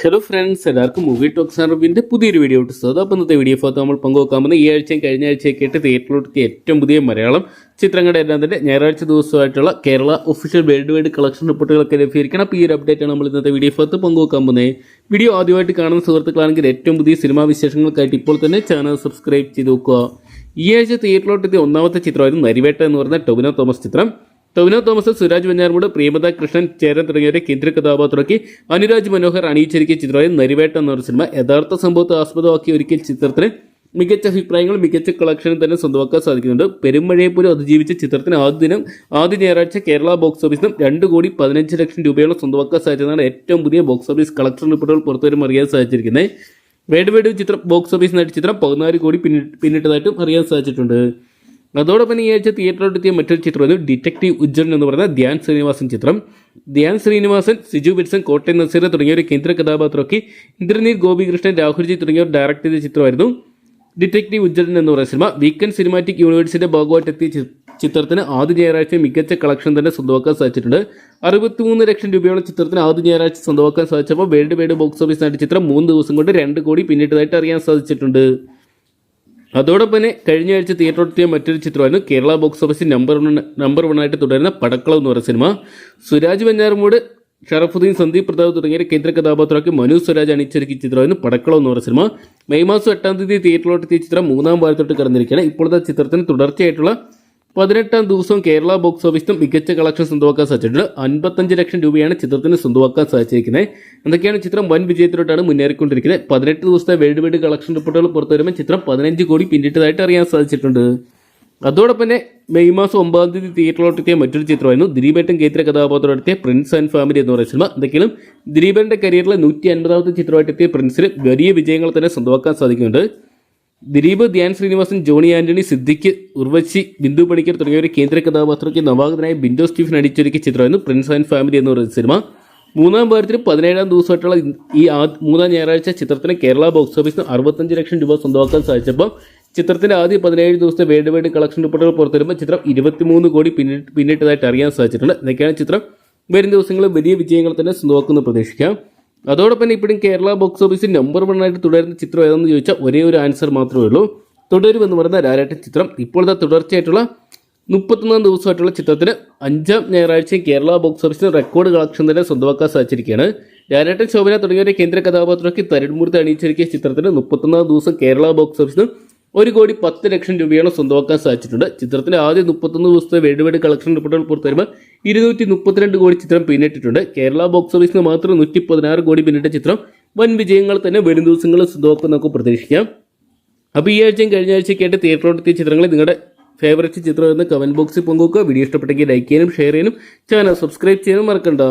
Hello friends എല്ലാവർക്കും movie talks അറിവിന്റെ പുതിയൊരു വീഡിയോ ഇട്ടത് അപ്പോൾ ഇന്നത്തെ വീഡിയോ ഭാഗത്ത് നമ്മൾ പങ്കുവെക്കാൻ പോകുന്ന ഈ ആഴ്ചയും കഴിഞ്ഞ ആഴ്ചയൊക്കെ ആയിട്ട് തിയേറ്ററിലെത്തിയ ഏറ്റവും പുതിയ മലയാളം ചിത്രങ്ങളുടെ എല്ലാം തന്നെ ഞായറാഴ്ച ദിവസമായിട്ടുള്ള Kerala official world wide collection റിപ്പോർട്ടുകളൊക്കെ ലഭ്യമായിരിക്കണം. അപ്പോൾ ഈ ഒരു അപ്ഡേറ്റാണ് നമ്മൾ ഇന്നത്തെ വീഡിയോ ഭാഗത്ത് പങ്കുവെക്കാൻ പോകുന്നത്. വീഡിയോ ആദ്യമായിട്ട് കാണുന്ന സുഹൃത്തുക്കളാണെങ്കിൽ ഏറ്റവും പുതിയ സിനിമാ വിശേഷങ്ങൾക്കായിട്ട് ഇപ്പോൾ തന്നെ ചാനൽ സബ്സ്ക്രൈബ് ചെയ്ത് നോക്കുക ഈ ആഴ്ച തിയേറ്ററിലോട്ടെത്തിയ ഒന്നാമത്തെ ചിത്രമായിരുന്നു നരിവേട്ട എന്ന് പറയുന്ന ടൊബിനോ തോമസ് ചിത്രം. ടൊവിനോ തോമസ് സുരാജ് വെഞ്ഞാറമൂട് പ്രിയമത കൃഷ്ണൻ ചേരൻ തുടങ്ങിയവരെ കേന്ദ്ര കഥാപാത്രമാക്കി അനുരാജ് മനോഹർ അണിയിച്ചൊരുക്കിയ ചിത്രമായ നരിവേട്ട എന്നൊരു സിനിമ യഥാർത്ഥ സംഭവത്തെ ആസ്പദമാക്കി ഒരുക്കിയ ചിത്രത്തിന് മികച്ച അഭിപ്രായങ്ങൾ മികച്ച കളക്ഷനും തന്നെ സ്വന്തമാക്കാൻ സാധിക്കുന്നുണ്ട്. പെരുമഴയെ പോലും അതിജീവിച്ച ചിത്രത്തിന് ആദ്യ ദിനം ആദ്യ ഞായറാഴ്ച കേരള ബോക്സ് ഓഫീസിനും രണ്ട് കോടി പതിനഞ്ച് ലക്ഷം രൂപയോളം സ്വന്തമാക്കാൻ സാധിച്ചതാണ് ഏറ്റവും പുതിയ ബോക്സ് ഓഫീസ് കളക്ഷൻ റിപ്പോർട്ടുകൾ പുറത്തുവരും അറിയാൻ സാധിച്ചിരിക്കുന്നത്. വേഡ് വേഡ് ചിത്രം ബോക്സ് ഓഫീസിനായിട്ട് ചിത്രം പതിനാല് കോടി പിന്നി- പിന്നിട്ടതായിട്ടും അറിയാൻ സാധിച്ചിട്ടുണ്ട്. അതോടൊപ്പം ഈ ആഴ്ച തിയേറ്ററിലെത്തിയ മറ്റൊരു ചിത്രമായിരുന്നു ഡിറ്റക്റ്റീവ് ഉജ്ജ്വലൻ എന്ന് പറയുന്ന ധ്യാൻ ശ്രീനിവാസൻ ചിത്രം. ധ്യാൻ ശ്രീനിവാസൻ സിജു വിൽസൺ കോട്ടയം നസീർ തുടങ്ങിയ ഒരു കേന്ദ്ര കഥാപാത്രമൊക്കെ ഇന്ദ്രനീത് ഗോപികൃഷ്ണൻ രാഹുൽജി തുടങ്ങിയവർ ഡയറക്ട് ചെയ്ത ചിത്രമായിരുന്നു. ഡിറ്റക്റ്റീവ് ഉജ്ജ്വലൻ എന്ന് പറയുന്ന സിനിമ വീക്കെൻഡ് സിനിമാറ്റിക് യൂണിവേഴ്സിന്റെ ഭാഗമായിട്ട് എത്തിയ ചിത്രത്തിന് ആദ്യ ഞായറാഴ്ച മികച്ച കളക്ഷൻ തന്നെ സ്വന്തമാക്കാൻ സാധിച്ചിട്ടുണ്ട്. അറുപത്തിമൂന്ന് ലക്ഷം രൂപയോളം ചിത്രത്തിന് ആദ്യ ഞായറാഴ്ച സ്വന്തമാക്കാൻ സാധിച്ചപ്പോൾ വേൾഡ് വൈഡ് ബോക്സ് ഓഫീസിനായിട്ട് ചിത്രം മൂന്ന് ദിവസം കൊണ്ട് രണ്ട് കോടി പിന്നിട്ടതായിട്ട് അറിയാൻ സാധിച്ചിട്ടുണ്ട്. അതോടൊപ്പം തന്നെ കഴിഞ്ഞ ആഴ്ച തിയേറ്ററിലെത്തിയ മറ്റൊരു ചിത്രമായിരുന്നു കേരള ബോക്സ് ഓഫീസിൽ നമ്പർ വൺ നമ്പർ വൺ ആയിട്ട് തുടരുന്ന പടക്കളം എന്ന് പറയുന്ന സിനിമ സുരാജ് വെഞ്ഞാറമൂട് ഷറഫുദ്ദീൻ സന്ദീപ് പ്രതാപ് തുടങ്ങിയ കേന്ദ്ര കഥാപാത്രമാക്കി മനു സ്വരാജ് അണിച്ചൊരുക്കിയ ചിത്രമായിരുന്നു പടക്കളം എന്ന് പറയുന്ന സിനിമ മെയ് മാസം എട്ടാം തീയതി തിയേറ്ററിലോട്ടെത്തിയ ചിത്രം മൂന്നാം ഭാഗത്തോട്ട് കടന്നിരിക്കുകയാണ്. ഇപ്പോഴത്തെ ചിത്രത്തിന് തുടർച്ചയായിട്ടുള്ള പതിനെട്ടാം ദിവസവും കേരള ബോക്സ് ഓഫീസിലും മികച്ച കളക്ഷൻ സ്വന്തമാക്കാൻ സാധിച്ചിട്ടുണ്ട്. അൻപത്തഞ്ച് ലക്ഷം രൂപയാണ് ചിത്രത്തിന് സ്വന്തമാക്കാൻ സാധിച്ചിരിക്കുന്നത്. എന്തൊക്കെയാണ് ചിത്രം? വൻ വിജയത്തിലോട്ടാണ് മുന്നേറിക്കൊണ്ടിരിക്കുന്നത്. പതിനെട്ട് ദിവസത്തെ വേൾഡ് വൈഡ് കളക്ഷൻ റിപ്പോർട്ടുകൾ പുറത്തു വരുമ്പോൾ ചിത്രം പതിനഞ്ച് കോടി പിന്നിട്ടതായിട്ട് അറിയാൻ സാധിച്ചിട്ടുണ്ട്. അതോടൊപ്പം തന്നെ മെയ് മാസം ഒമ്പതാം തീയതി തിയേറ്ററിലോട്ടെത്തിയ മറ്റൊരു ചിത്രമായിരുന്നു. ദിലീപേട്ടൻ കേന്ദ്ര കഥാപാത്രത്തെ പ്രിൻസ് ആൻഡ് ഫാമിലി എന്ന് പറയുന്ന സിനിമ. എന്തെങ്കിലും ദിലീപന്റെ കരിയറിലെ നൂറ്റി അൻപതാമത്തെ ചിത്രമായിട്ട് എത്തിയ പ്രിൻസിന് വലിയ വിജയങ്ങൾ തന്നെ സ്വന്തമാക്കാൻ സാധിക്കുന്നുണ്ട്. ദിലീപ് ധ്യാൻ ശ്രീനിവാസൻ ജോണി ആന്റണി സിദ്ദിഖ് ഉർവശി ബിന്ദു പണിക്കർ തുടങ്ങിയവർ കേന്ദ്ര കഥാപാത്രയ്ക്ക് നവാഗതനായ ബിൻഡോ സ്റ്റീഫൻ അടിച്ചൊരുക്കിയ ചിത്രമായിരുന്നു പ്രിൻസ് ആൻഡ് ഫാമിലി എന്ന് പറയുന്ന സിനിമ. മൂന്നാം വാരത്തിൽ പതിനേഴാം ദിവസമായിട്ടുള്ള ഈ മൂന്നാം ഞായറാഴ്ച ചിത്രത്തിന് കേരള ബോക്സ് ഓഫീസിന് അറുപത്തഞ്ച് ലക്ഷം രൂപ സ്വന്തമാക്കാൻ സാധിച്ചപ്പോൾ ചിത്രത്തിന്റെ ആദ്യ പതിനേഴ് ദിവസത്തെ വേൾഡ് വൈഡ് കളക്ഷൻ റിപ്പോർട്ടുകൾ പുറത്തുവരുമ്പോൾ ചിത്രം ഇരുപത്തിമൂന്ന് കോടി പിന്നിട്ട് പിന്നിട്ടതായിട്ട് അറിയാൻ സാധിച്ചിട്ടുണ്ട്. ഇതൊക്കെയാണ് ചിത്രം. വരും ദിവസങ്ങളിൽ വലിയ വിജയങ്ങൾ തന്നെ സ്വന്തമാക്കുമെന്ന് പ്രതീക്ഷിക്കാം. അതോടൊപ്പം തന്നെ ഇപ്പോഴും കേരള ബോക്സ് ഓഫീസിൽ നമ്പർ വൺ ആയിട്ട് തുടരുന്ന ചിത്രം ഏതെന്ന് ചോദിച്ചാൽ ഒരേ ഒരു ആൻസർ മാത്രമേ ഉള്ളൂ. തുടരുമെന്ന് പറയുന്ന രാരാട്ട ചിത്രം. ഇപ്പോഴത്തെ തുടർച്ചയായിട്ടുള്ള മുപ്പത്തൊന്നാം ദിവസമായിട്ടുള്ള ചിത്രത്തിന് അഞ്ചാം ഞായറാഴ്ച കേരള ബോക്സ് ഓഫീസിൽ റെക്കോർഡ് കളക്ഷൻ തന്നെ സ്വന്തമാക്കാൻ സാധിച്ചിരിക്കുകയാണ്. രാരാട്ടൻ ശോഭന തുടങ്ങിയവരെ കേന്ദ്ര കഥാപാത്രമാക്കി തരുൺമൂർത്തി അണിയിച്ചിരിക്കിയ ചിത്രത്തിന് മുപ്പത്തൊന്നാം ദിവസം കേരള ബോക്സ് ഓഫീസിൽ ഒരു കോടി പത്ത് ലക്ഷം രൂപയാണ് സ്വന്തമാക്കാൻ സാധിച്ചിട്ടുണ്ട്. ചിത്രത്തിന്റെ ആദ്യ മുപ്പത്തൊന്ന് ദിവസത്തെ വൈഡ് കളക്ഷൻ റിപ്പോർട്ടുകൾ പുറത്തുവരുമ്പോൾ ഇരുന്നൂറ്റി മുപ്പത്തിരണ്ട് കോടി ചിത്രം പിന്നിട്ടിട്ടുണ്ട്. കേരള ബോക്സ് ഓഫീസിന് മാത്രം നൂറ്റി പതിനാറ് കോടി പിന്നിട്ട ചിത്രം വൻ വിജയങ്ങൾ തന്നെ വരും ദിവസങ്ങളിൽ സ്വന്തമാക്കും നമുക്ക് പ്രതീക്ഷിക്കാം. അപ്പോൾ ഈ ആഴ്ചയും കഴിഞ്ഞ ആഴ്ചയ്ക്കായിട്ട് തിയേറ്ററോടെത്തിയ ചിത്രങ്ങൾ നിങ്ങളുടെ ഫേവറേറ്റ് ചിത്രം എന്ന് കമന്റ് ബോക്സിൽ പങ്കുവെക്കുക. വീഡിയോ ഇഷ്ടപ്പെട്ടെങ്കിൽ ലൈക്ക് ചെയ്യാനും ഷെയർ ചെയ്യാനും ചാനൽ സബ്സ്ക്രൈബ് ചെയ്യാനും മറക്കണ്ട.